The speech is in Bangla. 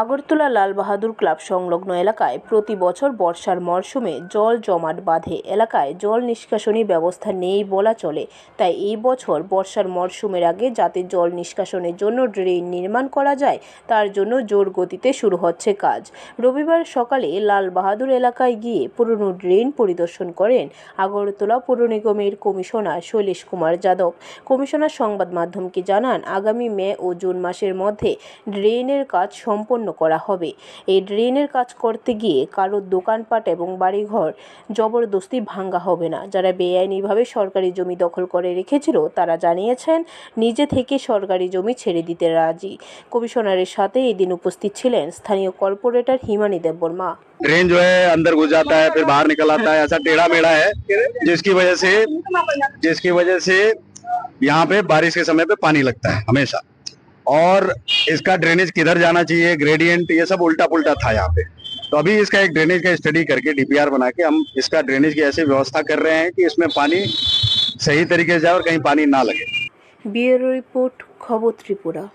আগরতলা লাল বাহাদুর ক্লাব সংলগ্ন এলাকায় প্রতি বছর বর্ষার মরশুমে জল জমাট বাঁধে। এলাকায় জল নিষ্কাশনী ব্যবস্থা নেই বলা চলে। তাই এই বছর বর্ষার মরশুমের আগে যাতে জল নিষ্কাশনের জন্য ড্রেন নির্মাণ করা যায়, তার জন্য জোর গতিতে শুরু হচ্ছে কাজ। রবিবার সকালে লাল বাহাদুর এলাকায় গিয়ে পুরনো ড্রেন পরিদর্শন করেন আগরতলা পৌর নিগমের কমিশনার শৈলেশ কুমার যাদব। কমিশনার সংবাদ মাধ্যমকে জানান, আগামী মে ও জুন মাসের মধ্যে ড্রেনের কাজ সম্পন্ন করা হবে এই ড্রেনের কাজ করতে গিয়ে কারোর দোকানপাট এবং বাড়িঘর জবরদস্তি ভাঙ্গা হবে না যারা বেআইনিভাবে সরকারি জমি দখল করে রেখেছিল তারা জানিয়েছেন নিজে থেকে সরকারি জমি ছেড়ে দিতে রাজি কমিশনারের সাথে এদিন উপস্থিত ছিলেন স্থানীয় কর্পোরেটর হিমানী দেববর্মা ड्रेन जो है अंदर घुस जाता है फिर बाहर निकल आता है ऐसा टेढ़ा मेढ़ा है जिसकी वजह से जिसकी वजह से यहाँ पे बारिश के समय पे पानी लगता है हमेशा और इसका ड्रेनेज किधर जाना चाहिए? ग्रेडियंट ये सब उल्टा पुल्टा था यहाँ पे। तो अभी इसका एक ड्रेनेज का स्टडी करके डीपीआर बना के हम इसका ड्रेनेज की ऐसी व्यवस्था कर रहे हैं कि इसमें पानी सही तरीके से जाए और कहीं पानी ना लगे। ब्यूरो रिपोर्ट खबर त्रिपुरा।